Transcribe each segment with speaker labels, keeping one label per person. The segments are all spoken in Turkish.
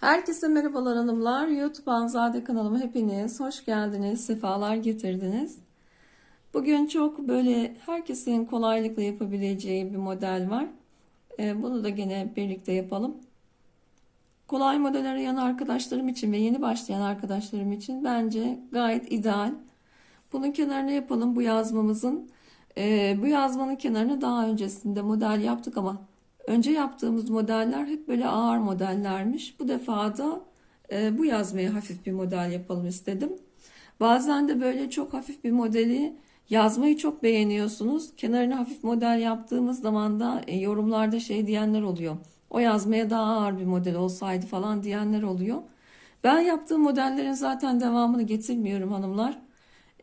Speaker 1: Herkese merhabalar hanımlar. YouTube Anzade kanalıma hepiniz hoş geldiniz, sefalar getirdiniz. Bugün çok böyle herkesin kolaylıkla yapabileceği bir model var. Ee, Bunu da gene birlikte yapalım. Kolay model arayan arkadaşlarım için ve yeni başlayan arkadaşlarım için bence gayet ideal. Bunun kenarına yapalım bu yazmamızın. Ee, bu yazmanın kenarına daha öncesinde model yaptık ama önce yaptığımız modeller hep böyle ağır modellermiş. Bu defa da e, bu yazmaya hafif bir model yapalım istedim. Bazen de böyle çok hafif bir modeli yazmayı çok beğeniyorsunuz. Kenarına hafif model yaptığımız zaman da e, yorumlarda şey diyenler oluyor. O yazmaya daha ağır bir model olsaydı falan diyenler oluyor. Ben yaptığım modellerin zaten devamını getirmiyorum hanımlar.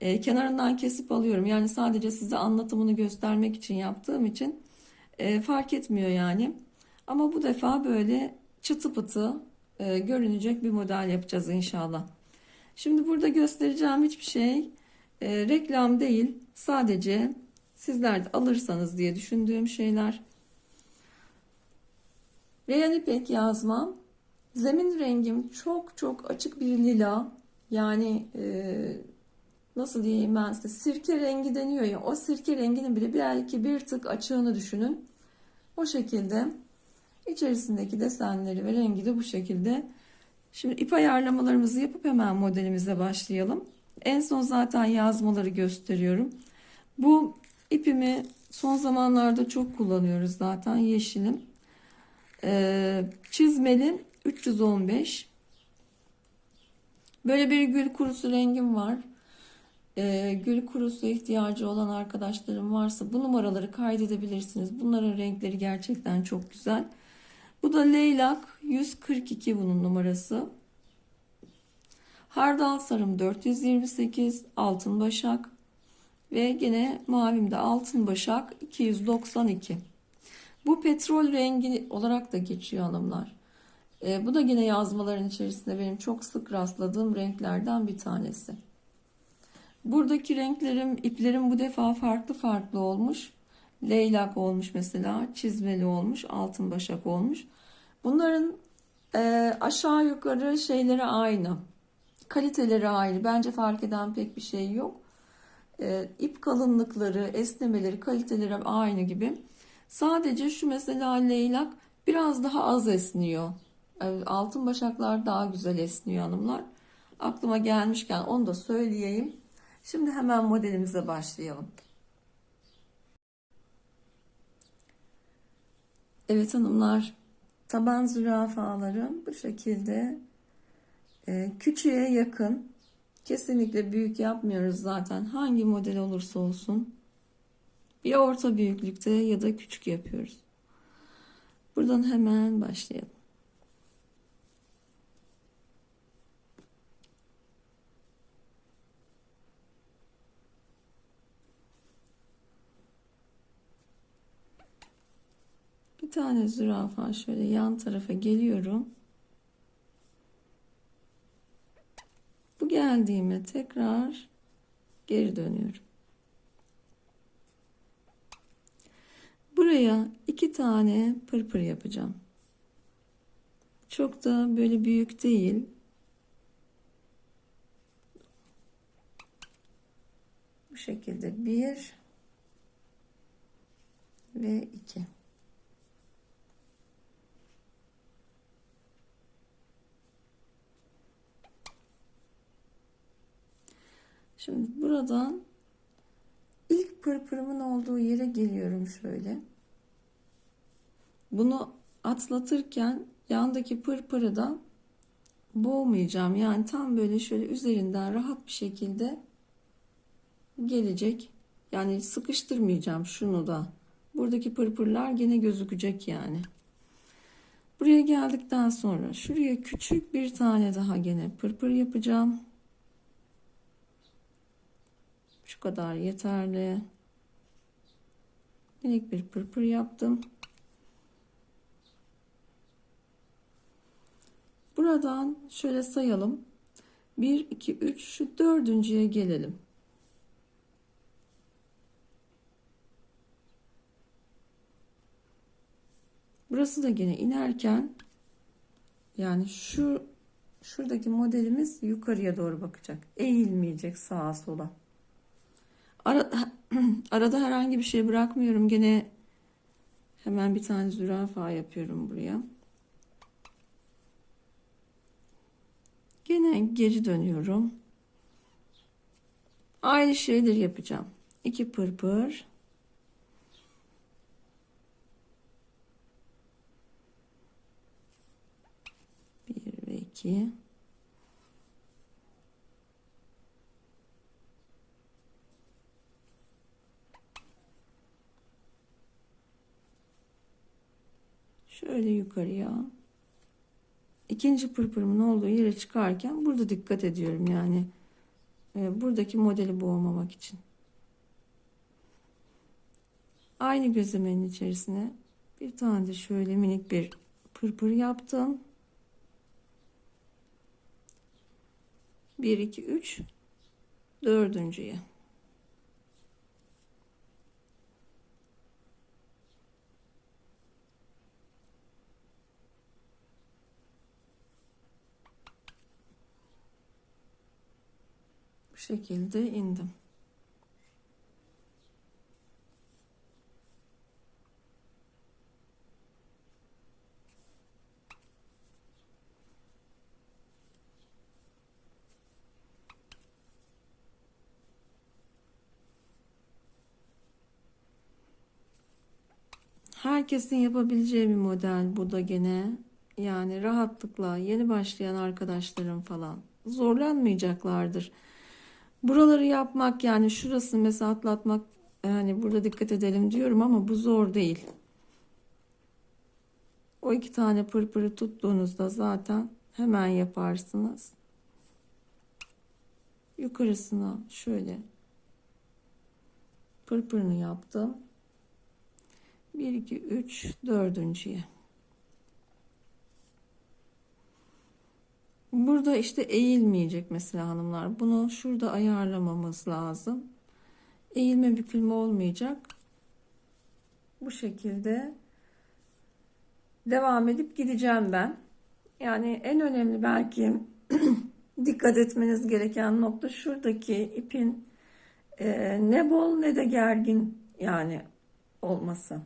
Speaker 1: E, kenarından kesip alıyorum. Yani sadece size anlatımını göstermek için yaptığım için e, fark etmiyor yani. Ama bu defa böyle çıtı pıtı e, görünecek bir model yapacağız inşallah. Şimdi burada göstereceğim hiçbir şey e, reklam değil. Sadece sizler de alırsanız diye düşündüğüm şeyler. Real ipek yazmam. Zemin rengim çok çok açık bir lila. Yani e, nasıl diyeyim ben size sirke rengi deniyor ya o sirke renginin bile belki bir tık açığını düşünün. O şekilde içerisindeki desenleri ve rengi de bu şekilde. Şimdi ip ayarlamalarımızı yapıp hemen modelimize başlayalım. En son zaten yazmaları gösteriyorum. Bu ipimi son zamanlarda çok kullanıyoruz zaten yeşilim. Ee, çizmeli 315. Böyle bir gül kurusu rengim var. Ee, gül kurusu ihtiyacı olan arkadaşlarım varsa bu numaraları kaydedebilirsiniz. Bunların renkleri gerçekten çok güzel. Bu da leylak 142 bunun numarası. Hardal sarım 428 altın başak ve gene mavimde altın başak 292. Bu petrol rengi olarak da geçiyor hanımlar. Ee, bu da yine yazmaların içerisinde benim çok sık rastladığım renklerden bir tanesi. Buradaki renklerim, iplerim bu defa farklı farklı olmuş. Leylak olmuş mesela, çizmeli olmuş, altın başak olmuş. Bunların e, aşağı yukarı şeyleri aynı. Kaliteleri aynı. Bence fark eden pek bir şey yok. E, ip kalınlıkları, esnemeleri, kaliteleri aynı gibi. Sadece şu mesela leylak biraz daha az esniyor. E, altın başaklar daha güzel esniyor hanımlar. Aklıma gelmişken onu da söyleyeyim. Şimdi hemen modelimize başlayalım. Evet hanımlar, taban zürafaları bu şekilde e, küçüğe yakın. Kesinlikle büyük yapmıyoruz zaten. Hangi model olursa olsun. Bir orta büyüklükte ya da küçük yapıyoruz. Buradan hemen başlayalım. Tane zürafa şöyle yan tarafa geliyorum. Bu geldiğime tekrar geri dönüyorum. Buraya iki tane pırpır yapacağım. Çok da böyle büyük değil. Bu şekilde bir ve iki. Şimdi buradan ilk pırpırımın olduğu yere geliyorum şöyle. Bunu atlatırken yandaki pırpırı da boğmayacağım. Yani tam böyle şöyle üzerinden rahat bir şekilde gelecek. Yani sıkıştırmayacağım şunu da. Buradaki pırpırlar gene gözükecek yani. Buraya geldikten sonra şuraya küçük bir tane daha gene pırpır yapacağım. Şu kadar yeterli. Minik bir pırpır yaptım. Buradan şöyle sayalım. 1, 2, 3 şu dördüncüye gelelim. Burası da yine inerken Yani şu şuradaki modelimiz yukarıya doğru bakacak. Eğilmeyecek sağa sola. Ara, arada herhangi bir şey bırakmıyorum. Gene hemen bir tane zürafa yapıyorum buraya. Gene geri dönüyorum. Aynı şeyleri yapacağım. İki pırpır. Bir ve iki. Şöyle yukarıya. İkinci pırpırımın olduğu yere çıkarken burada dikkat ediyorum yani. e, buradaki modeli boğmamak için. Aynı gözlemenin içerisine bir tane de şöyle minik bir pırpır yaptım. 1 2 3 dördüncüye. Şekilde indim. Herkesin yapabileceği bir model bu da gene. Yani rahatlıkla yeni başlayan arkadaşlarım falan zorlanmayacaklardır. Buraları yapmak yani şurasını mesela atlatmak yani burada dikkat edelim diyorum ama bu zor değil. O iki tane pırpırı tuttuğunuzda zaten hemen yaparsınız. Yukarısına şöyle pırpırını yaptım. 1 2 3 dördüncüye. Burada işte eğilmeyecek mesela hanımlar. Bunu şurada ayarlamamız lazım. Eğilme bükülme olmayacak. Bu şekilde devam edip gideceğim ben. Yani en önemli belki dikkat etmeniz gereken nokta şuradaki ipin e, ne bol ne de gergin yani olması.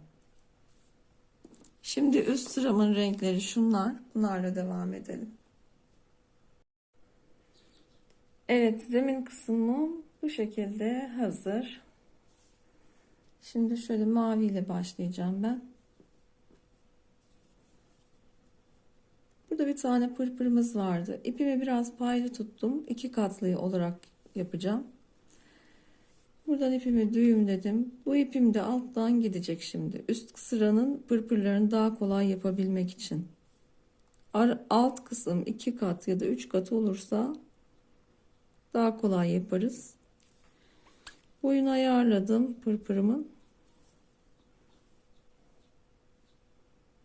Speaker 1: Şimdi üst sıramın renkleri şunlar. Bunlarla devam edelim. Evet, zemin kısmı bu şekilde hazır. Şimdi şöyle mavi ile başlayacağım ben. Burada bir tane pırpırımız vardı. İpimi biraz paylı tuttum. İki katlı olarak yapacağım. Buradan ipimi düğümledim. Bu ipim de alttan gidecek şimdi. Üst sıranın pırpırlarını daha kolay yapabilmek için. Alt kısım iki kat ya da üç kat olursa daha kolay yaparız. Boyunu ayarladım pırpırımın.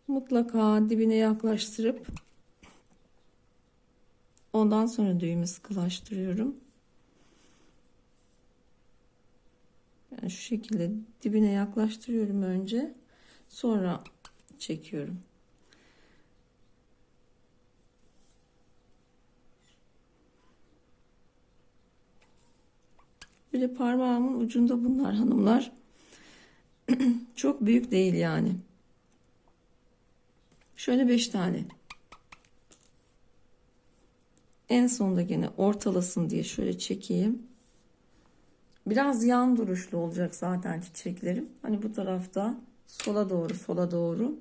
Speaker 1: Mutlaka dibine yaklaştırıp ondan sonra düğümü sıkılaştırıyorum. Yani şu şekilde dibine yaklaştırıyorum önce. Sonra çekiyorum. Böyle parmağımın ucunda bunlar hanımlar. Çok büyük değil yani. Şöyle 5 tane. En sonda gene ortalasın diye şöyle çekeyim. Biraz yan duruşlu olacak zaten çiçeklerim. Hani bu tarafta sola doğru sola doğru.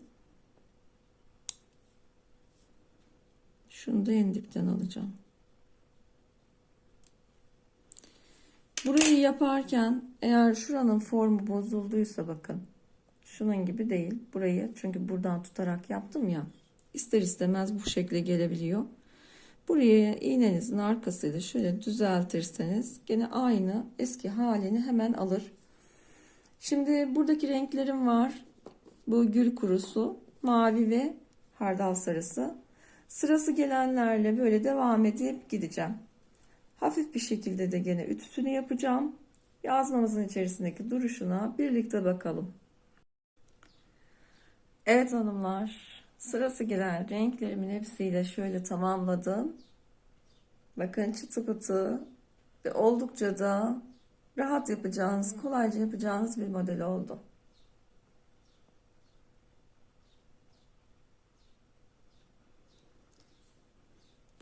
Speaker 1: Şunu da en dipten alacağım. Burayı yaparken eğer şuranın formu bozulduysa bakın. Şunun gibi değil. Burayı çünkü buradan tutarak yaptım ya. İster istemez bu şekle gelebiliyor. Buraya iğnenizin arkasıyla şöyle düzeltirseniz gene aynı eski halini hemen alır. Şimdi buradaki renklerim var. Bu gül kurusu, mavi ve hardal sarısı. Sırası gelenlerle böyle devam edip gideceğim. Hafif bir şekilde de gene ütüsünü yapacağım. Yazmamızın içerisindeki duruşuna birlikte bakalım. Evet hanımlar, Sırası gelen renklerimin hepsiyle şöyle tamamladım. Bakın çıtı pıtı ve oldukça da rahat yapacağınız, kolayca yapacağınız bir model oldu.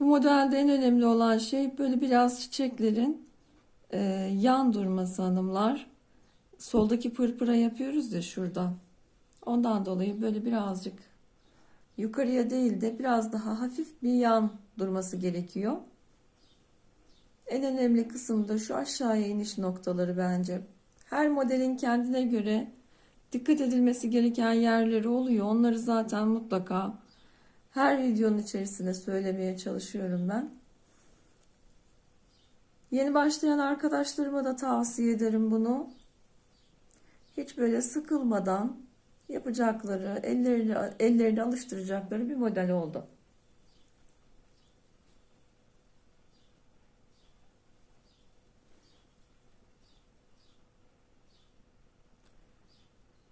Speaker 1: Bu modelde en önemli olan şey böyle biraz çiçeklerin e, yan durması hanımlar. Soldaki pırpıra yapıyoruz ya şurada. Ondan dolayı böyle birazcık yukarıya değil de biraz daha hafif bir yan durması gerekiyor. En önemli kısım da şu aşağıya iniş noktaları bence. Her modelin kendine göre dikkat edilmesi gereken yerleri oluyor. Onları zaten mutlaka her videonun içerisinde söylemeye çalışıyorum ben. Yeni başlayan arkadaşlarıma da tavsiye ederim bunu. Hiç böyle sıkılmadan yapacakları, ellerini, ellerini alıştıracakları bir model oldu.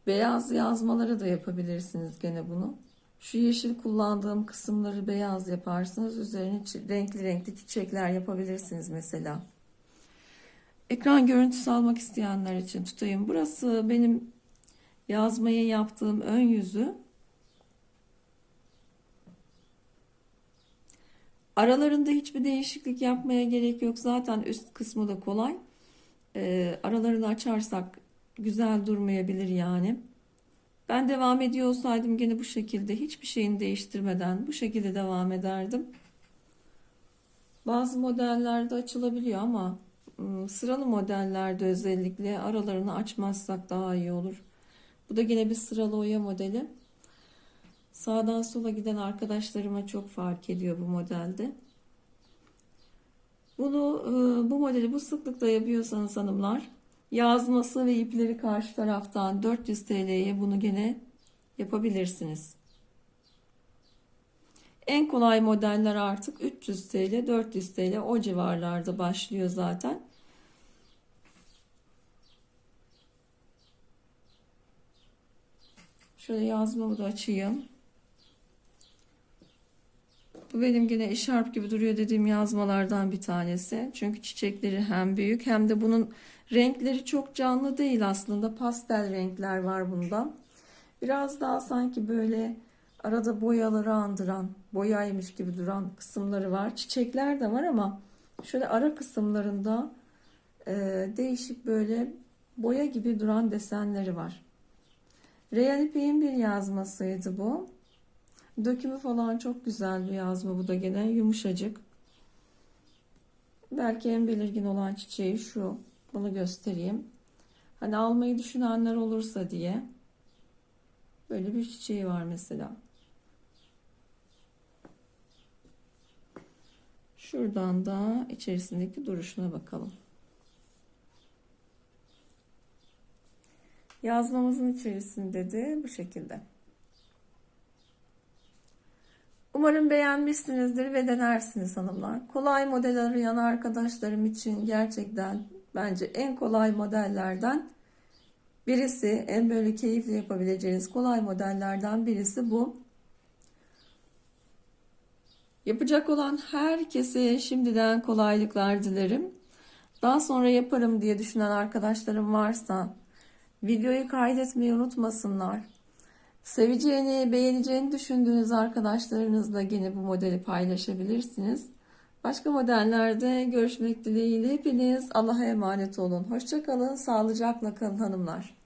Speaker 1: Beyaz yazmaları da yapabilirsiniz gene bunu. Şu yeşil kullandığım kısımları beyaz yaparsınız. Üzerine renkli renkli çiçekler yapabilirsiniz mesela. Ekran görüntüsü almak isteyenler için tutayım. Burası benim yazmayı yaptığım ön yüzü. Aralarında hiçbir değişiklik yapmaya gerek yok. Zaten üst kısmı da kolay. Ee, aralarını açarsak güzel durmayabilir yani. Ben devam ediyor olsaydım gene bu şekilde hiçbir şeyini değiştirmeden bu şekilde devam ederdim. Bazı modellerde açılabiliyor ama ım, sıralı modellerde özellikle aralarını açmazsak daha iyi olur. Bu da yine bir sıralı oya modeli. Sağdan sola giden arkadaşlarıma çok fark ediyor bu modelde. Bunu e, bu modeli bu sıklıkta yapıyorsanız hanımlar yazması ve ipleri karşı taraftan 400 TL'ye bunu gene yapabilirsiniz. En kolay modeller artık 300 TL, 400 TL o civarlarda başlıyor zaten. Şöyle yazmamı da açayım. Bu benim yine eşarp gibi duruyor dediğim yazmalardan bir tanesi. Çünkü çiçekleri hem büyük hem de bunun renkleri çok canlı değil aslında. Pastel renkler var bunda. Biraz daha sanki böyle arada boyaları andıran, boyaymış gibi duran kısımları var. Çiçekler de var ama şöyle ara kısımlarında e, değişik böyle boya gibi duran desenleri var. Real ipeğin bir yazmasıydı bu. Dökümü falan çok güzel yazma bu da gene yumuşacık. Belki en belirgin olan çiçeği şu. Bunu göstereyim. Hani almayı düşünenler olursa diye. Böyle bir çiçeği var mesela. Şuradan da içerisindeki duruşuna bakalım. Yazmamızın içerisinde de bu şekilde. Umarım beğenmişsinizdir ve denersiniz hanımlar. Kolay model arayan arkadaşlarım için gerçekten bence en kolay modellerden birisi. En böyle keyifli yapabileceğiniz kolay modellerden birisi bu. Yapacak olan herkese şimdiden kolaylıklar dilerim. Daha sonra yaparım diye düşünen arkadaşlarım varsa videoyu kaydetmeyi unutmasınlar. Seveceğini, beğeneceğini düşündüğünüz arkadaşlarınızla yine bu modeli paylaşabilirsiniz. Başka modellerde görüşmek dileğiyle hepiniz Allah'a emanet olun. Hoşçakalın, sağlıcakla kalın hanımlar.